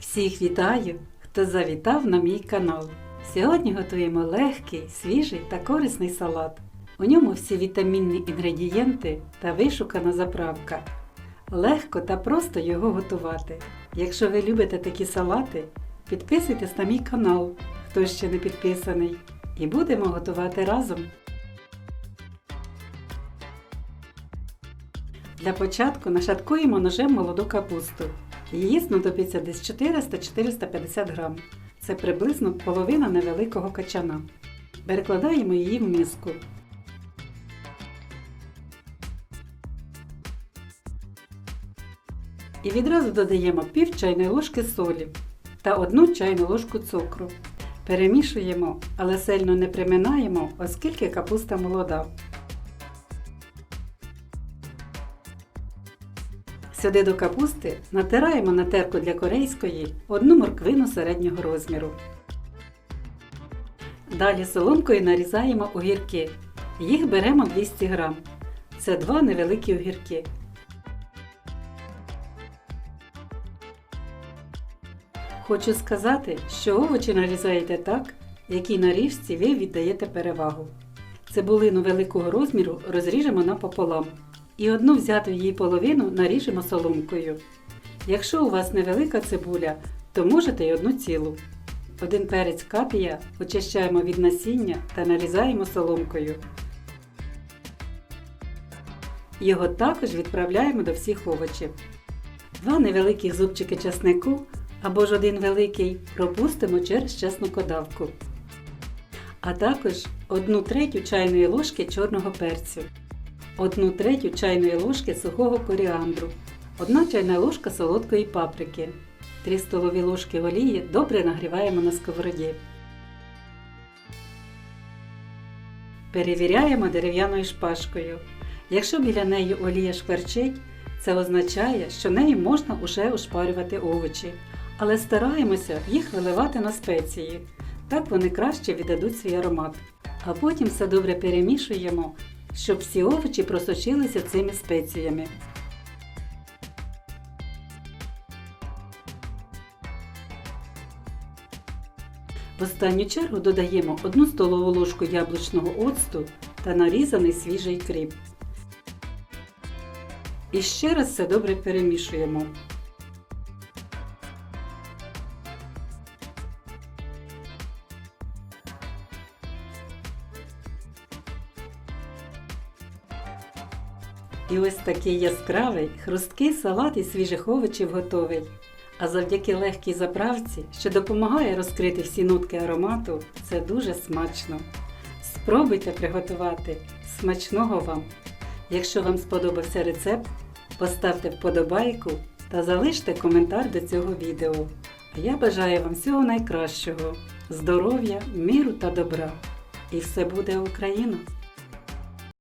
Всіх вітаю, хто завітав на мій канал. Сьогодні готуємо легкий, свіжий та корисний салат. У ньому всі вітамінні інгредієнти та вишукана заправка. Легко та просто його готувати. Якщо ви любите такі салати, підписуйтесь на мій канал, хто ще не підписаний, і будемо готувати разом. Для початку нашаткуємо ножем молоду капусту. Її знадобиться десь 400-450 грам. Це приблизно половина невеликого качана. Перекладаємо її в миску. І відразу додаємо пів чайної ложки солі та одну чайну ложку цукру. Перемішуємо, але сильно не приминаємо, оскільки капуста молода. Сюди до капусти натираємо на терку для корейської одну морквину середнього розміру. Далі соломкою нарізаємо огірки. Їх беремо 200 г. Це два невеликі огірки. Хочу сказати, що овочі нарізаєте так, якій наріжці ви віддаєте перевагу. Цибулину великого розміру розріжемо напополам і одну взяту її половину наріжемо соломкою. Якщо у вас невелика цибуля, то можете й одну цілу. Один перець капія очищаємо від насіння та нарізаємо соломкою. Його також відправляємо до всіх овочів. Два невеликих зубчики часнику або ж один великий пропустимо через чеснокодавку. А також 1 третю чайної ложки чорного перцю. 1 третю чайної ложки сухого коріандру, 1 чайна ложка солодкої паприки, 3 столові ложки олії добре нагріваємо на сковороді. Перевіряємо дерев'яною шпажкою. Якщо біля неї олія шкварчить, це означає, що нею можна уже ошпарювати овочі, але стараємося їх виливати на спеції. Так вони краще віддадуть свій аромат. А потім все добре перемішуємо щоб всі овочі просочилися цими спеціями. В останню чергу додаємо 1 столову ложку яблучного оцту та нарізаний свіжий кріп. І ще раз все добре перемішуємо. І ось такий яскравий, хрусткий салат із свіжих овочів готовий. А завдяки легкій заправці, що допомагає розкрити всі нотки аромату, це дуже смачно. Спробуйте приготувати смачного вам! Якщо вам сподобався рецепт, поставте вподобайку та залиште коментар до цього відео. А я бажаю вам всього найкращого, здоров'я, миру та добра. І все буде Україна!